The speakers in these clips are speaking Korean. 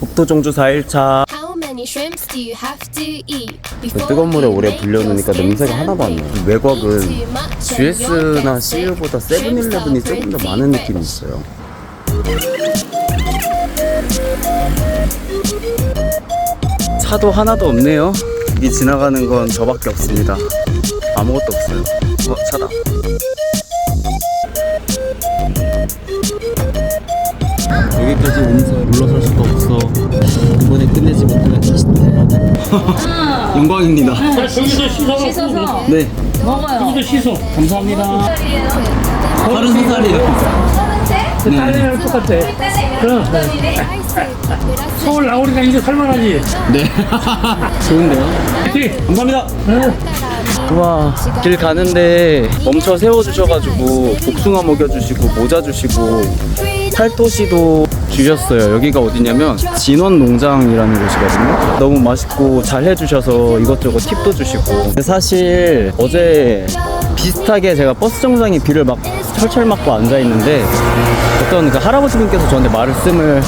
국토종주 4일차. How many shrimps do you have to eat? 그 뜨거운 물에 오래 불려놓으니까 냄새가 하나도 안 나요. 외곽은 GS나 CU보다 세븐일레븐이 조금 더 많은 느낌이 있어요. 차도 하나도 없네요. 여기 지나가는 건 저밖에 없습니다. 아무것도 없어요. 어 차다. 여기까지 오면서 물러설 수가 없어 이번에 끝내지 못하면 다시 영광입니다 여기서 씻어서 네 여기서 씻어. 감사합니다. 다른 색깔이에요 네. 딸내랑 똑같아. 그럼 서울 나오니까 이제 살만하지. 네 좋은데요? 화이팅! 감사합니다 응. 우와 길 가는데 멈춰 세워주셔가지고 복숭아 먹여주시고 모자 주시고 팔토시도 주셨어요. 여기가 어디냐면 진원 농장이라는 곳이거든요. 너무 맛있고 잘 해주셔서 이것저것 팁도 주시고. 사실 어제 비슷하게 제가 버스 정상에 비를 막 철철 맞고 앉아 있는데 어떤 그 할아버지분께서 저한테 말씀을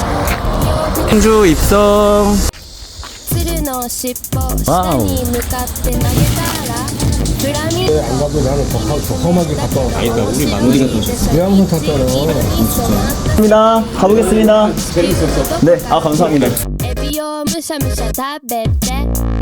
행주 입성 와우. 네, 안 가도 나는 더, 험하게 갔다 왔어. 그러니까 우리 만우리가 좀왜 항상 탔잖아. 감사합니다. 가보겠습니다. 네, 아 감사합니다. 에비오 무샤무샤 다 베베